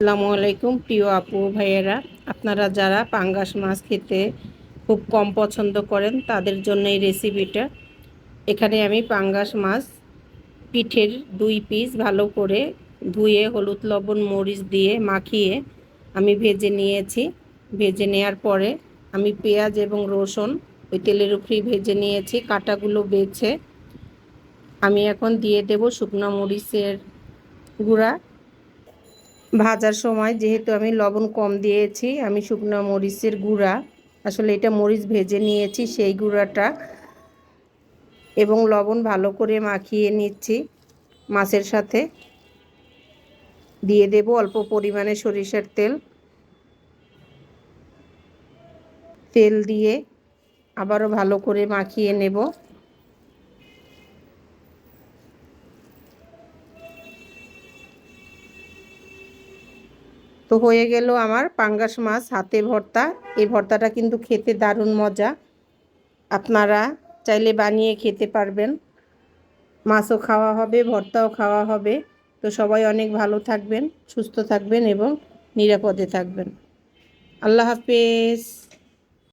আসসালামু আলাইকুম, প্রিয় আপু, ভাইয়েরা। আপনারা যারা পাঙ্গাস মাছ খেতে খুব কম পছন্দ করেন, তাদের জন্য এই রেসিপিটা এখানে আমি পাঙ্গাস মাছ পিঠের দুই পিস ভালো করে ধুয়ে হলুদ, লবণ, মরিচ দিয়ে মাখিয়ে আমি ভেজে নিয়েছি। ভেজে নেওয়ার পরে আমি পেঁয়াজ এবং রসুন ওই তেলের উপরেই ভেজে নিয়েছি। কাটাগুলো বেছে আমি এখন দিয়ে দেব শুকনো মরিচের গুঁড়া। ভাজার সময় যেহেতু আমি লবণ কম দিয়েছি, আমি শুকনো মরিচের গুঁড়া, আসলে এটা মরিচ ভেজে নিয়েছি, সেই গুঁড়াটা এবং লবণ ভালো করে মাখিয়ে নিচ্ছি মাছের সাথে। দিয়ে দেব অল্প পরিমাণে সরিষার তেল। তেল দিয়ে আবারও ভালো করে মাখিয়ে নেব। তো হয়ে গেল আমার পাঙ্গাস মাছ, হাতে ভর্তা। এই ভর্তাটা কিন্তু খেতে দারুণ মজা। আপনারা চাইলে বানিয়ে খেতে পারবেন। মাছও খাওয়া হবে, ভর্তাও খাওয়া হবে। তো সবাই অনেক ভালো থাকবেন, সুস্থ থাকবেন এবং নিরাপদে থাকবেন। আল্লাহ হাফেজ।